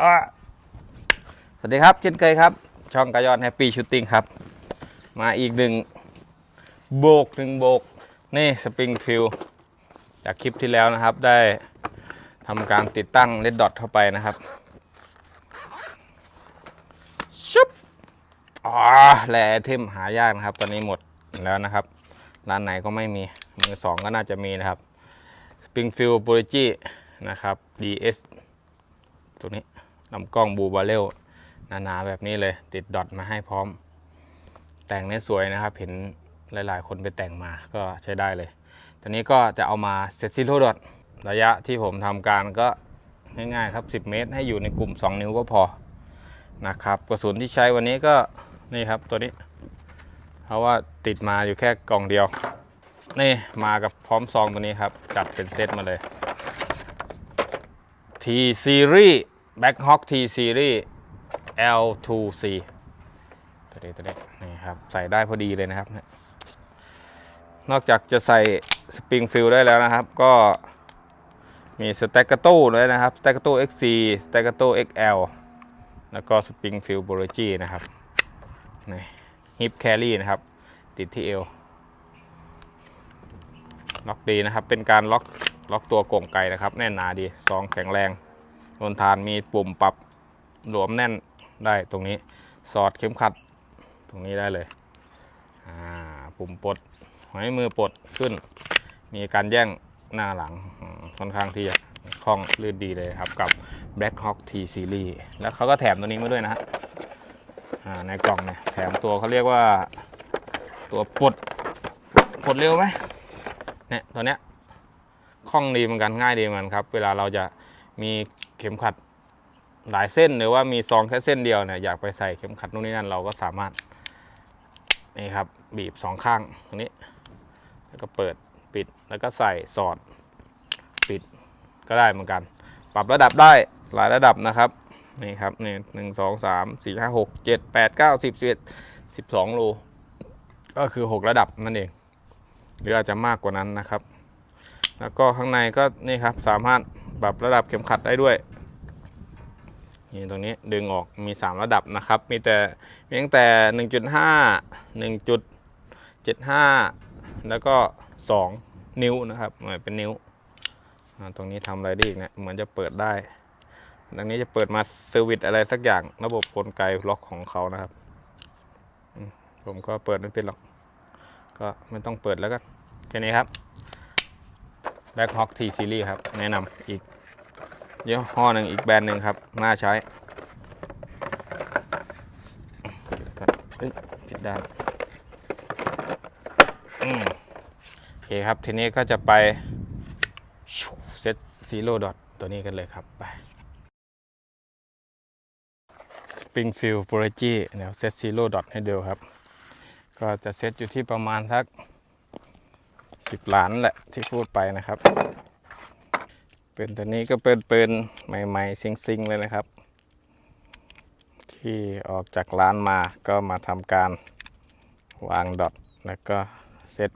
สวัสดีครับ เช่นเคยครับ ช่องกายอนแฮปปี้ชูตติ้งครับ มาอีกหนึ่งโบกหนึ่งโบก นี่สปริงฟิลจากคลิปที่แล้วนะครับ ได้ทำการติดตั้งเลดดอทเข้าไปนะครับชุบอ๋อแลไอเทมหายากนะครับ ตอนนี้หมดแล้วนะครับ ร้านไหนก็ไม่มี มือสองก็น่าจะมีนะครับ Springfield b o r i g i นะครับ DS ตัวนี้ ลำกล้องบูบาเรลหนาๆแบบนี้เลยติดดอทมาให้พร้อม แต่งเนี่ยสวยนะครับ เห็นหลายๆ คนไปแต่งมาก็ใช้ได้เลยตอนนี้ก็จะเอามาเซตซิโรดอทระยะที่ผมทำการก็ง่ายๆครับ 10 เมตร ให้อยู่ในกลุ่ม 2 นิ้วก็พอนะครับกระสุนที่ใช้วันนี้ก็นี่ครับตัวนี้ เพราะว่าติดมาอยู่แค่กล่องเดียว นี่มากับพร้อมซองตัวนี้ครับ จัดเป็นเซตมาเลย T Series Back Hawk T Series L2C ตัวนี้ตัวนี้นี่ครับ ใส่ได้พอดีเลยนะครับ นอกจากจะใส่สปริงฟิลได้แล้วนะครับ ก็มีสแต็กก t โต้ด้วยนะครับสแต็กก t โต้ XC สแต็กก t โต้ XL แล้วก็สปริงฟิลโบโลจีนะครับนี่ฮิปแครี่นะครับ ติดที่เอวล็อกดีนะครับ เป็นการล็อกล็อกตัวกงไก่นะครับ แน่นหนาดีซองแข็งแรง ทนทานมีปุ่มปรับหลวมแน่นได้ตรงนี้สอดเข็มขัดตรงนี้ได้เลยปุ่มปลดหอยมือปลดขึ้น มีการแย่งหน้าหลังค่อนข้างที่จะคล่องลื่นดีเลยครับกับ Black Hawk T Series แล้วเขาก็แถมตัวนี้มาด้วยนะฮะในกล่องเนี่ยแถมตัวเขาเรียกว่าตัวปลดปลดเร็วไหมเนี่ยตัวเนี้ยคล่องดีเหมือนกันง่ายดีเหมือนกันครับ เวลาเราจะมี เข็มขัดหลายเส้นหรือว่ามีซองแค่เส้นเดียวเนี่ยอยากไปใส่เข็มขัดนู่นนี่นั่นเราก็สามารถนี่ครับบีบสองข้างตรงนี้ แล้วก็เปิดปิดแล้วก็ใส่สอดปิดก็ได้เหมือนกัน ปรับระดับได้หลายระดับนะครับนี่ครับนี่หนึ่งสองสามสี่ห้าหกเจ็ดแปดเก้าสิบสิบเอ็ดสิบสองโลก็คือหกระดับนั่นเอง หรืออาจจะมากกว่านั้นนะครับ แล้วก็ข้างในก็นี่ครับสามารถปรับระดับเข็มขัดได้ด้วย นี่ตรงนี้ดึงออกมี 3 ระดับนะครับ มีแต่มีตั้งแต่ 1.5 1.75 แล้วก็ 2 นิ้วนะครับหน่อยเป็นนิ้ว ตรงนี้ทำอะไรได้อีกเนี่ยเหมือนจะเปิดได้ตรงนี้จะเปิดมาเซอร์วิสอะไรสักอย่างระบบกลไกล็อกของเขานะครับ ผมก็เปิดไม่เป็นหรอก ก็ไม่ต้องเปิดแล้วก็แค่นี้ครับ Backhawk T Series ครับ แนะนำอีก ยี่ห้อหนึ่งอีกแบรนด์หนึ่งครับ น่าใช้เอ้ยผิดด้านโอเคครับ ทีนี้ก็จะไปเซตซีโร่ดอทตัวนี้กันเลยครับ ไป Springfield b o r a g i เดี๋ยวเซตซีโร่ดอทให้เดูครับ ก็จะเซตอยู่ที่ประมาณสักสิบล้านแหละที่พูดไปนะครับ ป็นตัวนี้ก็เป็นปืนใหม่ๆซิงๆ เลยนะครับ ที่ออกจากร้านมาก็มาทำการวางดอทแล้วก็เซต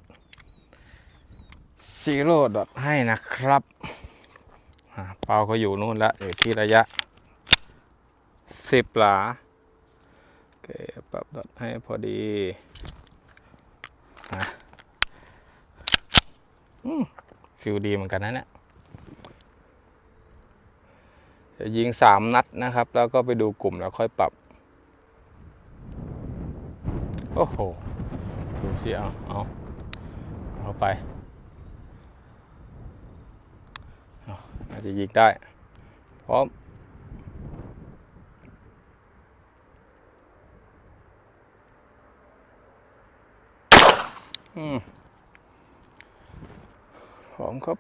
ซีโร่ดอทให้นะครับอ่าเปาก็อยู่นู่นละอยู่ที่ระยะสิบหลาโอเคปรับดอทให้พอดีฟิลดีเหมือนกันนะเนี่ย จะยิงสามนัดนะครับ แล้วก็ไปดูกลุ่มแล้วค่อยปรับ โอ้โห ดูสิเอาเอาเอาไปอาอาจจะยิงได้พร้อมอืมพร้อมครับ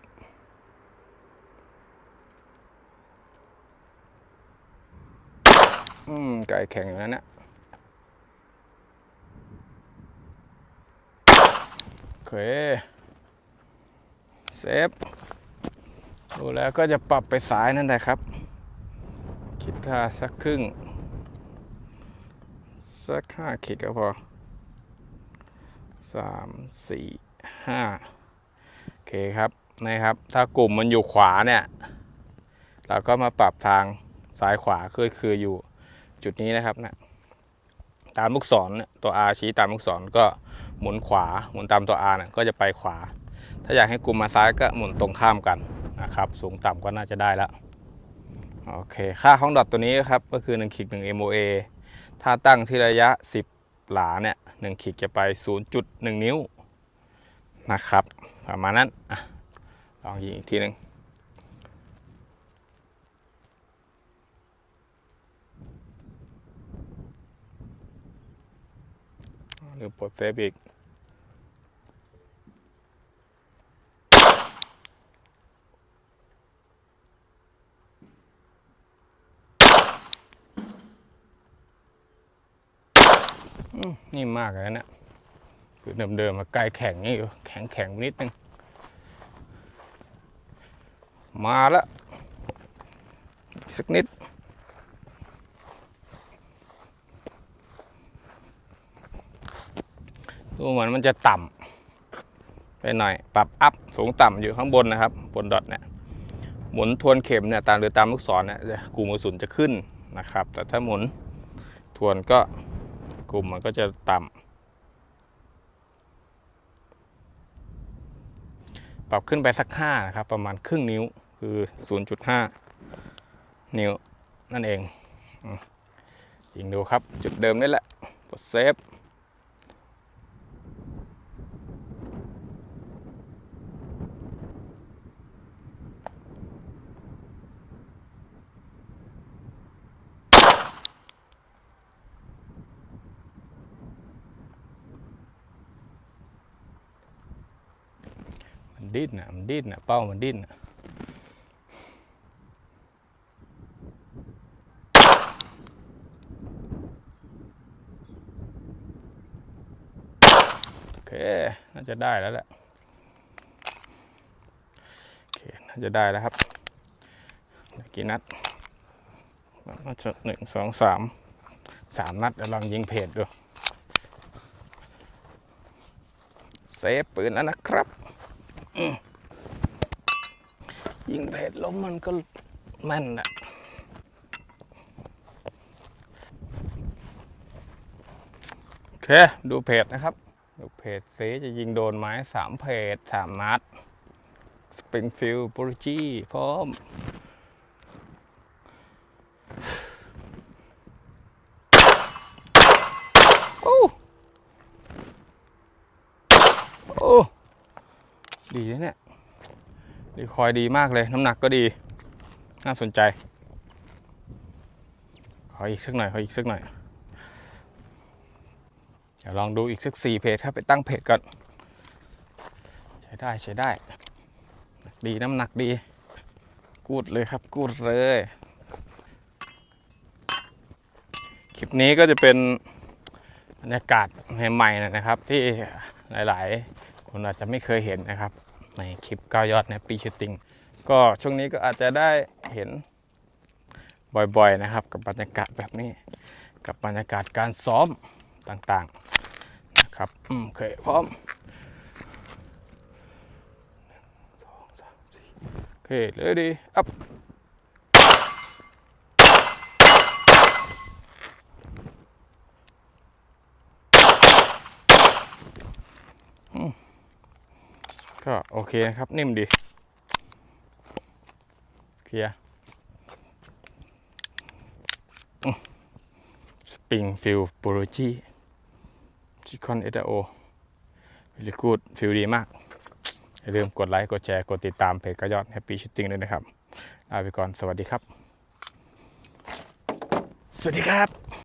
อืม ไก่แข็งอย่งนั้นนะโอเคเซฟดูแล้วก็จะปรับไปซ้ายนั่นแหละครับ คิดท่าสักครึ่ง สักห้าขีดก็พอสามสี่ห้าโอเคครับนะครับ ถ้ากลุ่มมันอยู่ขวาเนี่ย เราก็มาปรับทางซ้ายขวาคือคืออยู่ จุดนี้นะครับนะตามลูกศรเนี่ยตัว R ชี้ตามลูกศรก็หมุนขวาหมุนตามตัว R เนี่ยก็จะไปขวา ถ้าอยากให้กลุ่มมาซ้ายก็หมุนตรงข้ามกันนะครับ สูงต่ำก็น่าจะได้แล้วโอเค ค่าห้องดอทตัวนี้ครับก็คือ1ขีด1 MOA ถ้าตั้งที่ระยะ 10 หลาเนี่ย1ขีดจะไป 0.1 นิ้วนะครับ ประมาณนั้นอลองยิงอีกทีหนึ่ง หรือปลดเซฟอีก นี่มากเลยนะคือเดิมๆมาใกล้แข็งนี่อยู่ แข็งแข็งๆนิดนึง มาแล้วสักนิด ดูเหมือนมันจะต่ำไปหน่อย ปรับอัพสูงต่ำอยู่ข้างบนนะครับ บนดอทเนี่ยหมุนทวนเข็มเนี่ยตามหรือตามลูกศรเนี่ยกลุ่มกระสุนจะขึ้นนะครับ แต่ถ้าหมุนทวนก็กลุ่มมันก็จะต่ำปรับขึ้นไปสัก5นะครับ ประมาณครึ่งนิ้วคือ 0.5 นิ้วนั่นเองอยิงดูครับ จุดเดิมนี่แหละกดเซฟ ดิ้นอะมันดิ้นอะเป้ามันดิ้นอะโอเค น่าจะได้แล้วแหละโอเค น่าจะได้แล้วครับกี่นัดน่าจะหนึ่งสองสามสามนัดเดี๋ยวลองยิงเพจดูเซฟปืนแล้วนะครับ ยิงเพจล้มมันก็แม่นแหละโอเค ดูเพจนะครับ ดูเพจเซจะยิงโดนไม้สามเพจสามนัด สปริงฟิลด์โปรจีพร้อม โอ้ โอ้ ดีนะเนี่ยรีคอยดีมากเลย น้ำหนักก็ดี น่าสนใจ ขออีกสักหน่อย ขออีกสักหน่อย เดี๋ยวลองดูอีกสักสี่เพจครับไปตั้งเพจก่อน ใช้ได้ใช้ได้ ดีน้ำหนักดี กูดเลยครับ กูดเลย คลิปนี้ก็จะเป็นบรรยากาศใหม่ๆนะครับ ที่หลาย ๆ คนอาจจะไม่เคยเห็นนะครับ ในคลิปก้าวยอดในปีชูตติ้งก็ช่วงนี้ก็อาจจะได้เห็นบ่อยๆนะครับ กับบรรยากาศแบบนี้ กับบรรยากาศการซ้อมต่างๆนะครับอืมเคพร้อมหนึ่งสองสามสี่โอเคเลยดีอัพ ก็โอเคครับนิ่มดี เคลียร์สปริงฟิลโปรจีชิคอนเอโอวิลกูดฟิลดีมาก อย่าลืมกดไลค์ กดแชร์ กดติดตามเพจกระยอดแฮปปี้ชิตติ้งด้วยนะครับลาไปก่อน สวัสดีครับ สวัสดีครับ